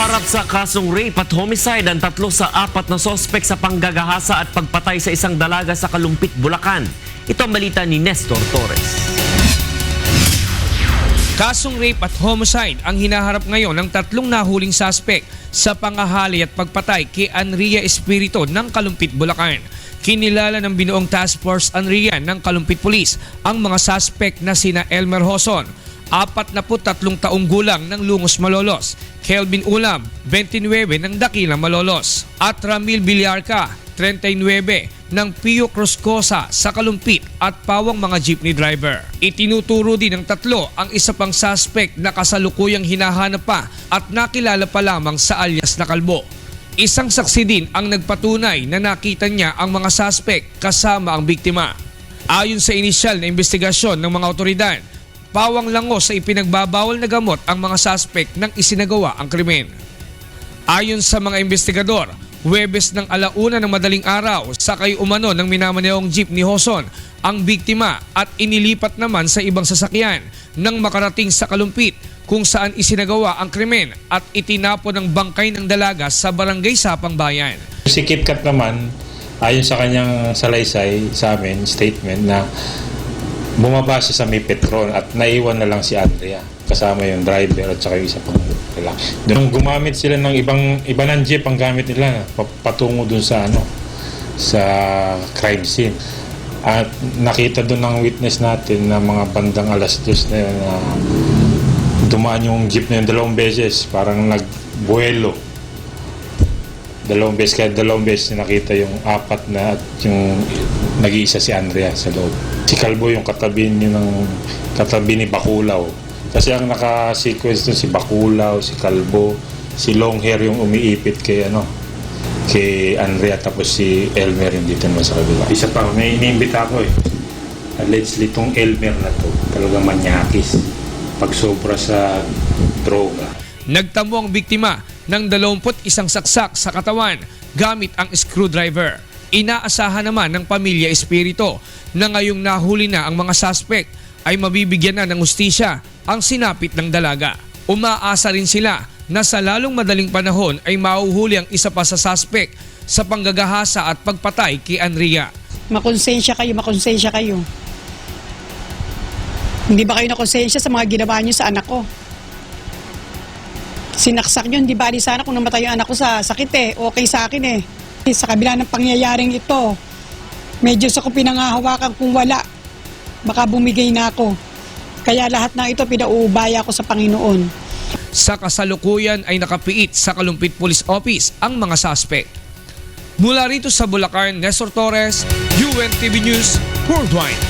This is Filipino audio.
Hinaharap sa kasong rape at homicide ang tatlo sa apat na sospek sa panggagahasa at pagpatay sa isang dalaga sa Kalumpit, Bulacan. Ito ang balita ni Nestor Torres. Kasong rape at homicide ang hinaharap ngayon ng tatlong nahuling suspect sa pangahali at pagpatay kay Anria Espirito ng Kalumpit, Bulacan. Kinilala ng binuong Task Force Anria ng Kalumpit Police ang mga suspect na sina Elmer Hoson, 43 taong gulang ng Lungos Malolos, Kelvin Ulam, 29 ng Dakila Malolos, at Ramil Villarca, 39 ng Pio Cruzcosa sa Kalumpit at pawang mga jeepney driver. Itinuturo din ng tatlo ang isa pang suspect na kasalukuyang hinahanap pa at nakilala pa lamang sa alias na kalbo. Isang saksi din ang nagpatunay na nakita niya ang mga suspect kasama ang biktima. Ayon sa inisyal na investigasyon ng mga otoridad, pawang lango sa ipinagbabawal na gamot ang mga suspect nang isinagawa ang krimen. Ayon sa mga investigador, Huwebes ng alauna ng madaling araw, sakay umano ng minamanewang jeep ni Hoson ang biktima at inilipat naman sa ibang sasakyan nang makarating sa Kalumpit kung saan isinagawa ang krimen at itinapo ng bangkay ng dalaga sa barangay Sapang Bayan. Si KitKat naman, ayon sa kanyang salaysay sa amin, statement na bumaba siya sa may Petron at naiwan na lang si Andrea kasama yung driver at saka yung isa pang lalaki. Nung gumamit sila ng ibang iba ng jeep ang gamit nila pa- patungo dun sa ano sa crime scene. At nakita doon ng witness natin na mga bandang alas dos na, yun na dumaan yung jeep na yun dalawang beses, parang nagbuelo dalawang beses kaya dalawang beses nakita yung apat na at yung nag-iisa si Andrea sa loob. Si Calvo yung katabi niya ng katabi ni Bakulaw. Kasi ang naka-sequence dun si Bakulaw, si Calvo, si long hair yung umiipit kay ano kay Andrea tapos si Elmer yung dito naman sa kabila. Isa pa, may iniimbita ako eh. Allegedly itong Elmer na to talagang manyakis. Pag sobra sa droga. Nagtamo ang biktima ng 21 saksak sa katawan gamit ang screwdriver. Inaasahan naman ng pamilya Espirito na ngayong nahuli na ang mga suspect ay mabibigyan na ng ustisya ang sinapit ng dalaga. Umaasa rin sila na sa lalong madaling panahon ay mauhuli ang isa pa sa suspect sa panggagahasa at pagpatay kay Andrea. Makonsensya kayo, makonsensya kayo. Hindi ba kayo nakonsensya sa mga ginawa niyo sa anak ko? Sinaksak niyo, hindi bali sana kung namatay yung anak ko sa sakit eh. Okay sa akin eh. Sa kabila ng pangyayaring ito, medyo sa ko pinangahawakan kung wala. Baka bumigay na ako. Kaya lahat ng ito pinauubaya ko sa Panginoon. Sa kasalukuyan ay nakapiit sa Kalumpit Police Office ang mga suspect. Mula rito sa Bulacan, Nestor Torres, UNTV News Worldwide.